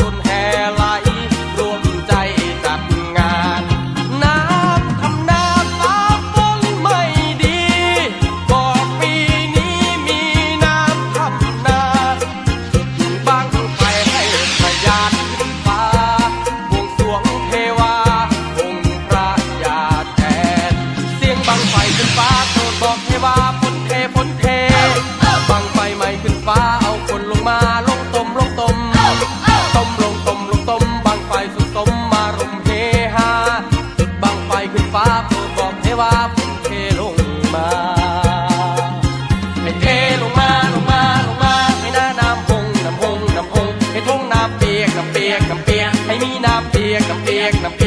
คนแห่ไหลรวมใจจัดงาน น้ำทำนาฟ้าฝนไม่ดีบอกปีนี้มีน้ำทำนาให้วงเสียงบังไฟขึ้นฟ้าโปดบอกเทวา ไฟสุดสมมารุมเฮฮาจุดบังไฟขึ้นฟ้าโปรดบอกเทวาพุ่งเทลงมาให้เทลงมาลงมาลงมาให้น้าน้ำพงน้ำพงน้ำพงให้ทุ่งน้ำเปียกน้ำเปียกน้ำเปียกให้มีน้ำเปียกน้ำเปียกน้ำ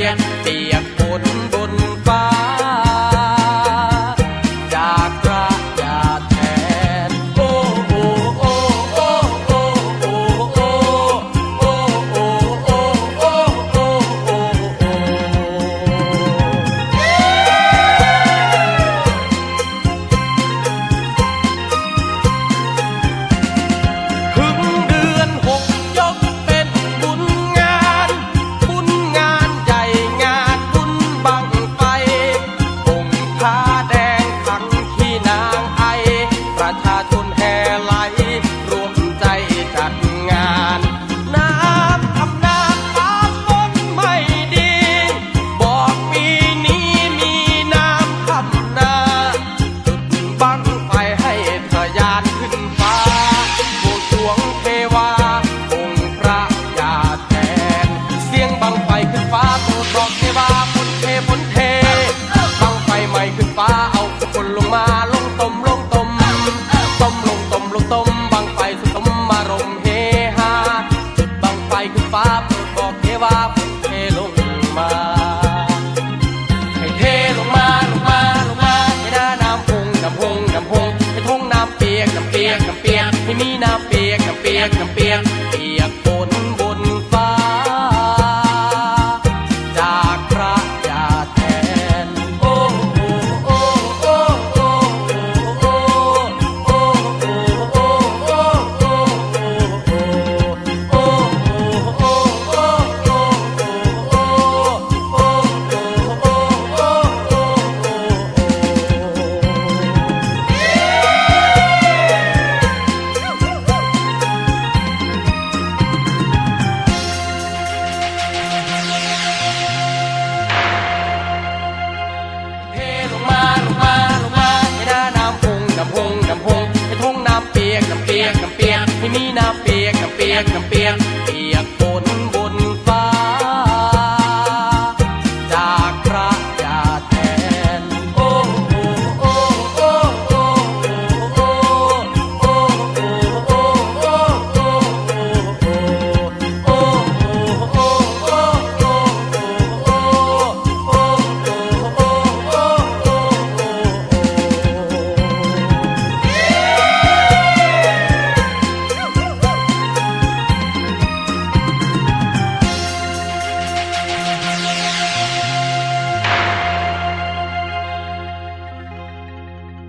ียกน้ำเปียกไม่มีน้ำเปียกน้ำเปียกน้ำเปียก น้ำเปียกที่มีน้ำเปียกน้ำเปียกน้ำเปียกเปียกฝนบ